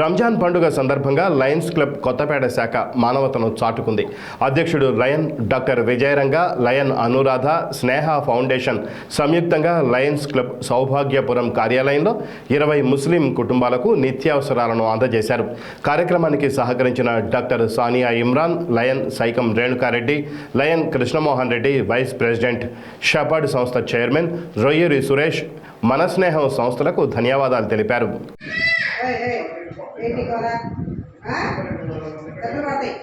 రంజాన్ పండుగ సందర్భంగా lions club Kothapeta శాఖ మానవతను చాటుకుంది. అధ్యక్షుడు lion doctor Vijayaranga lion Anuradha Sneha foundation సంయుక్తంగా లయన్స్ క్లబ్ సౌభాగ్యపురం కార్యాలయంలో ఇరవై ముస్లిం కుటుంబాలకు నిత్యావసరాలను అందజేశారు. కార్యక్రమానికి సహకరించిన doctor Sania Imran lion Saikam Renukareddy lion Krishnamohan Reddy vice president Shapad సంస్థ చైర్మన్ రొయ్యూరి సురేష్ మనస్నేహం సంస్థలకు ధన్యవాదాలు తెలిపారు. ఏంటి? ఆ? డబ్బులు పడతాయి.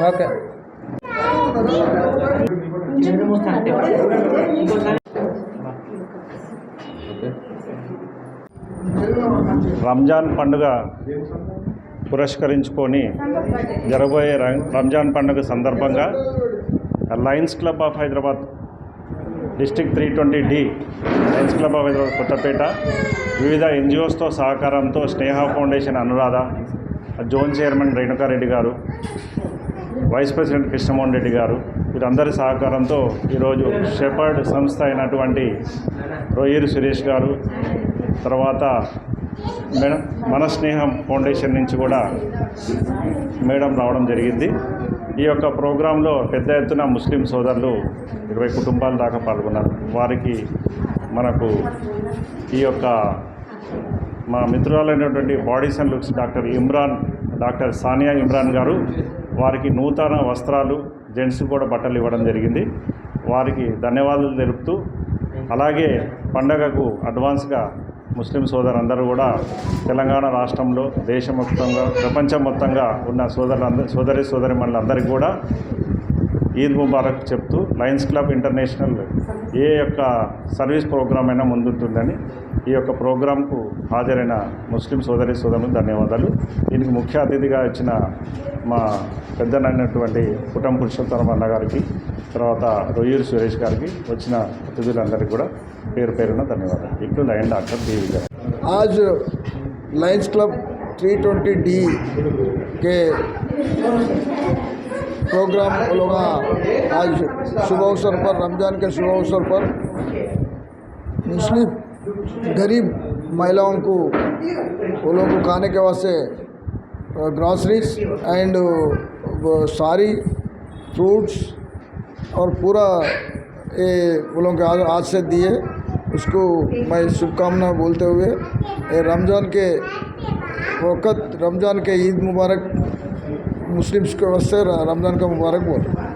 వాటి రంజాన్ పండుగ పురస్కరించుకొని జరగబోయే రం- రంజాన్ పండుగ సందర్భంగా lions club of Hyderabad district three twenty D lions club of Hyderabad Kothapet వివిధ ఎన్జిఓస్తో సహకారంతో Sneha foundation Anuradha zone chairman Renukareddy గారు వైస్ ప్రెసిడెంట్ కృష్ణమోహన్ రెడ్డి గారు వీరందరి సహకారంతో ఈరోజు షెపర్డ్ సంస్థ అయినటువంటి రొయ్యూరు సురేష్ గారు తర్వాత మేడం మన స్నేహం ఫౌండేషన్ నుంచి కూడా మేడం రావడం జరిగింది. ఈ యొక్క ప్రోగ్రాంలో పెద్ద ఎత్తున ముస్లిం సోదరులు ఇరవై కుటుంబాల దాకా పాల్గొన్నారు. వారికి మనకు ఈ యొక్క మా మిత్రురాలైనటువంటి bodies and looks doctor Imran doctor Sania Imran గారు వారికి నూతన వస్త్రాలు జెంట్స్ కూడా బట్టలు ఇవ్వడం జరిగింది. వారికి ధన్యవాదాలు తెలుపుతూ అలాగే పండగకు అడ్వాన్స్గా ముస్లిం సోదరులందరూ కూడా తెలంగాణ రాష్ట్రంలో దేశం మొత్తంగా ప్రపంచం మొత్తంగా ఉన్న సోదరులందరూ సోదరి సోదరి అందరికీ కూడా ఈద్ ముబారక్ చెప్తూ లయన్స్ క్లబ్ ఇంటర్నేషనల్ ఏ యొక్క సర్వీస్ ప్రోగ్రాం అయినా ముందుంటుందని ఈ యొక్క ప్రోగ్రాంకు హాజరైన ముస్లిం సోదరి సోదరులు ధన్యవాదాలు. దీనికి ముఖ్య అతిథిగా ఇచ్చిన మా పెద్దనైనటువంటి కుటం పురుషోత్తరం అన్న గారికి తర్వాత రొయ్యూరు సురేష్ గారికి వచ్చిన అతిథులందరికీ కూడా పేరు పేరున ధన్యవాదాలు. ఇప్పుడు లయన్ డాక్టర్ బీవి గారు. ఆజ్ లయన్స్ క్లబ్ 320 डी కే प्रोग्राम लोग आज शुभ अवसर पर, रमज़ान के शुभ अवसर पर मुस्लिम, गरीब महिलाओं को वो लोग को खाने के वास्ते ग्रॉसरीज एंड सारी फ्रूट्स और पूरा ये वो लोग आज से दिए। उसको मैं शुभकामना बोलते हुए रमज़ान के, वक़्त, रमज़ान के ईद मुबारक मुस्लिम्स के वास्ते रमज़ान का मुबारक बोल